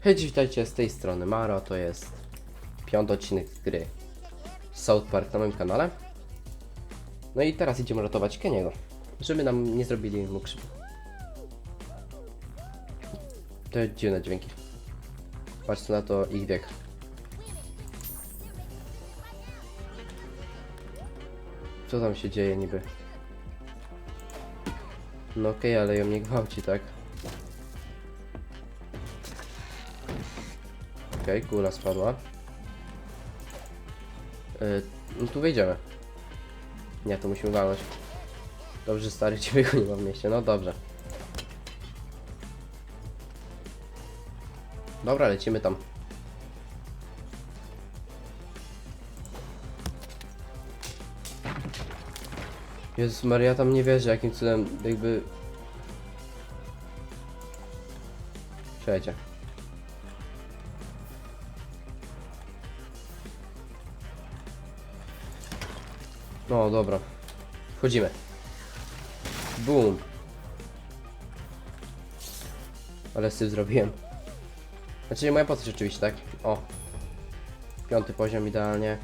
Hej, witajcie z tej strony Maro, to jest piąty odcinek z gry South Park na moim kanale. No i teraz idziemy ratować Keniego, żeby nam nie zrobili mu krzywdy. To dziwne dźwięki. Patrzcie na to ich wiek. Co tam się dzieje niby? No okej, ale ją nie gwałci, tak? Okej, kula spadła. Yy, no tu wejdziemy. Nie, tu musimy walnąć. Dobrze, stary, ciebie go nie ma w mieście. No dobrze. Dobra, lecimy tam. Jezus Maria, tam nie wierzę, jakim cudem jakby... Przejdźcie. No dobra. Wchodzimy. Boom. Ale syf zrobiłem. Znaczy nie moja postać oczywiście, tak? O. Piąty poziom idealnie.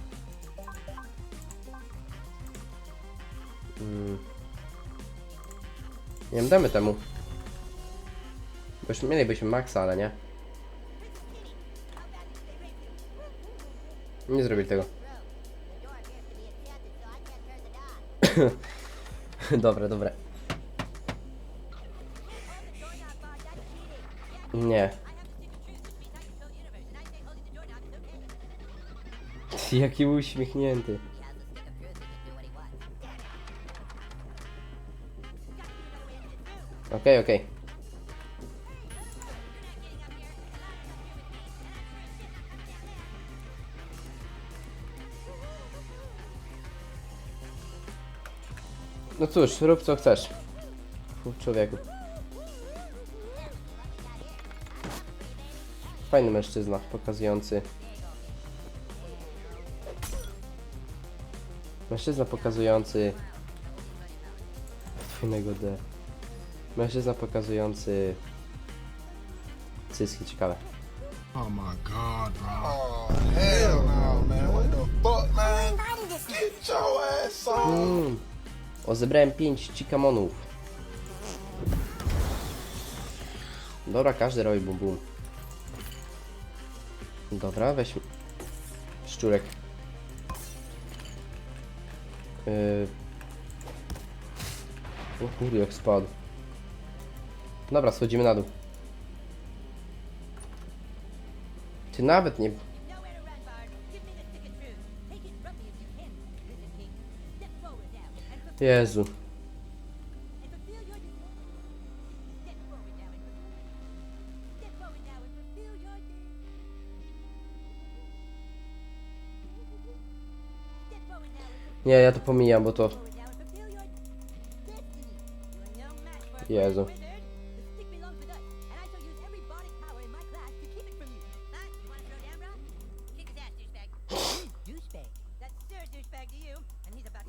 Mm. Nie wiem, damy temu. Bo już mielibyśmy maksa, ale nie. Nie zrobili tego. dobre, dobre. Nie. Jaki uśmiechnięty. Okej, okej. No cóż, rób co chcesz. Fu, Człowieku. Fajny mężczyzna, pokazujący. Mężczyzna pokazujący. Fajnego D. Mężczyzna pokazujący. Cyski ciekawe. Oh my god, bro. Oh hell no, man! What the fuck, man? Get your ass on! Mm. O, zebrałem 5 cikamonów. Dobra, każdy robi bum bum. Dobra, weź szczurek. Yy. O kurde, jak spadł. Dobra, schodzimy na dół. Ty nawet nie... and Nie, ja to pomijam, bo to... forward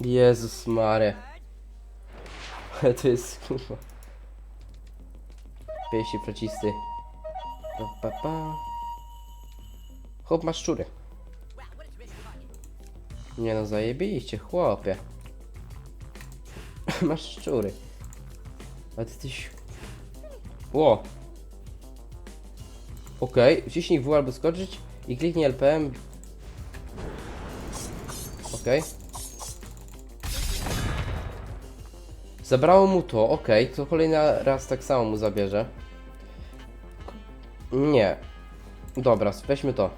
Jezus. Bard. Ale to jest kurwa. Piesi procisty. Pa, pa, pa. Chłop ma szczury. Nie no, zajebiliście, chłopie. Masz szczury. A ty jesteś... Ło. Okej, wciśnij W albo skoczyć i kliknij LPM. Okej. Zabrało mu to, okej, to kolejny raz tak samo mu zabierze. Nie. Dobra, weźmy to.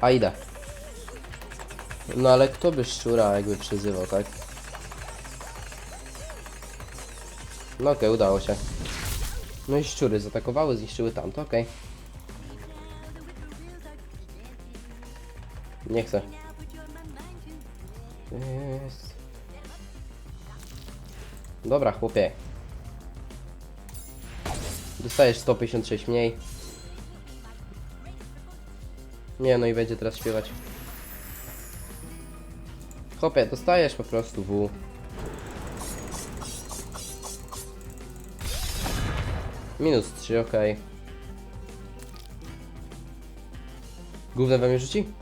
A idę. No ale kto by szczura jakby przyzywał, tak? No okej, udało się. No i szczury zaatakowały, zniszczyły tamto, okej. Nie chcę. Jest. Dobra, chłopie. Dostajesz 156 mniej. Nie, no i będzie teraz śpiewać. Chłopie, dostajesz po prostu W. Minus 3, ok. Główne we mnie rzuci?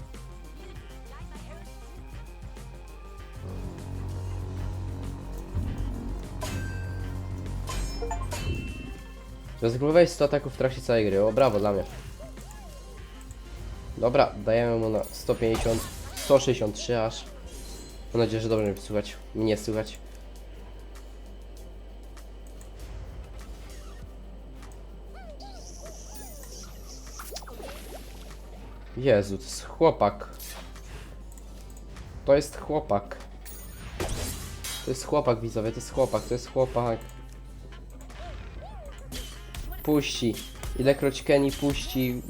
Rozgrywałeś 100 ataków w trakcie całej gry. O, brawo dla mnie. Dobra, dajemy mu na 150, 163 aż. Mam nadzieję, że dobrze mnie słychać. Mnie słychać. Jezu, to jest chłopak. To jest chłopak. To jest chłopak, widzowie, to jest chłopak, to jest chłopak. Puści. Ilekroć Kenny puści.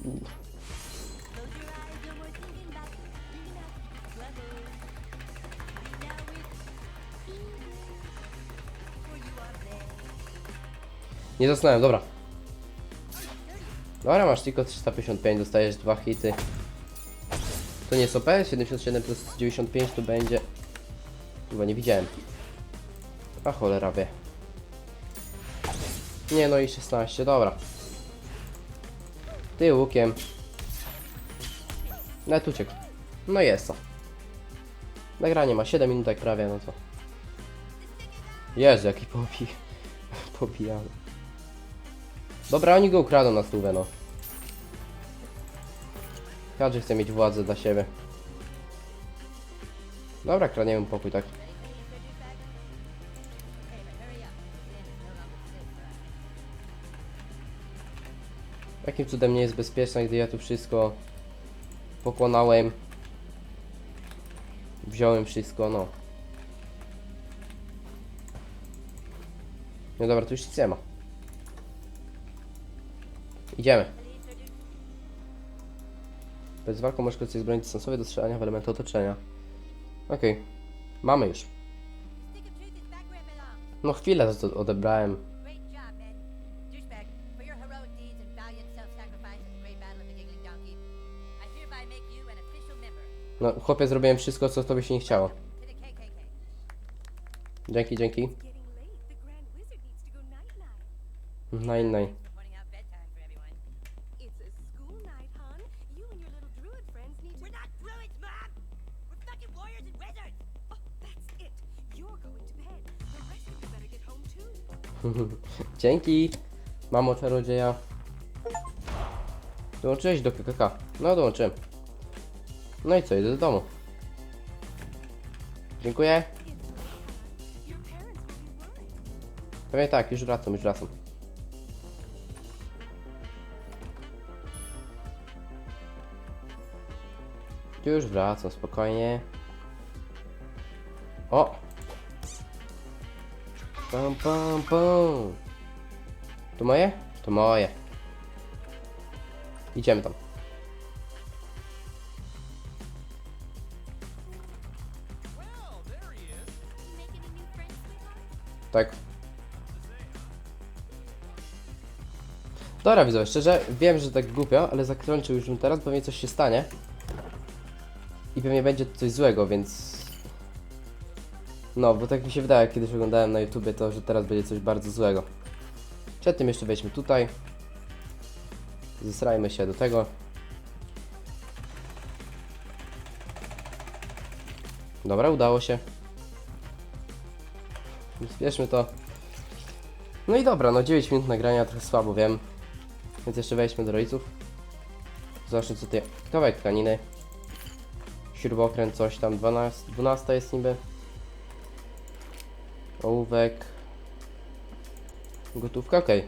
Nie zasnąłem, dobra. Dobra, masz tylko 355, dostajesz dwa hity. To nie jest OP, 77 plus 95 tu będzie. Chyba nie widziałem. A cholera wie. Nie no i 16, dobra. Ty łukiem. Net uciekł. No jest to. Nagranie ma 7 minut jak prawie, no to. Jezu, jaki pobi... pobijany. Dobra, oni go ukradną na stówę, no. Każdy chce mieć władzę dla siebie. Dobra, kradniemy pokój, tak. Jakim cudem nie jest bezpieczna, gdy ja tu wszystko pokonałem. Wziąłem wszystko, no. No dobra, tu już nic nie ma. Idziemy. Bez walką możesz korzystać z broni dystansowej do strzelania w elementy otoczenia. Okej. Mamy już. No chwilę to odebrałem. It. You're going to bed. The rest of you better get home too. Dzięki. Mamo czarodzieja. Dołączyłeś do KKK. No dołączyłem. No i co, idę do domu. Dziękuję. Pewnie tak, już wracam, już wracam. Już wracam, spokojnie. O! Pam, pam, pam. To moje? To moje. Idziemy tam. Tak. Dobra, widzowie, szczerze, wiem, że tak głupio, ale zakończę już teraz, pewnie coś się stanie. I pewnie będzie coś złego, więc... No, bo tak mi się wydaje, kiedyś oglądałem na YouTubie, to że teraz będzie coś bardzo złego. Przed tym jeszcze wejdźmy tutaj. Zesrajmy się do tego. Dobra, udało się. Zbierzmy to. No i dobra, no 9 minut nagrania, trochę słabo wiem. Więc jeszcze wejdźmy do rodziców. Zobaczmy co tutaj. Kawałek tkaniny. Śrubokręt, coś tam. 12, 12 jest niby. Ołówek. Gotówka, okej.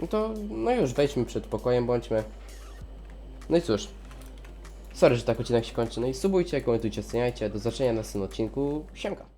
No to, no już, wejdźmy przed pokojem, bądźmy. No i cóż. Sorry, że tak odcinek się kończy. No i subujcie, komentujcie, oceniajcie. Do zobaczenia na następnym odcinku. Siemka.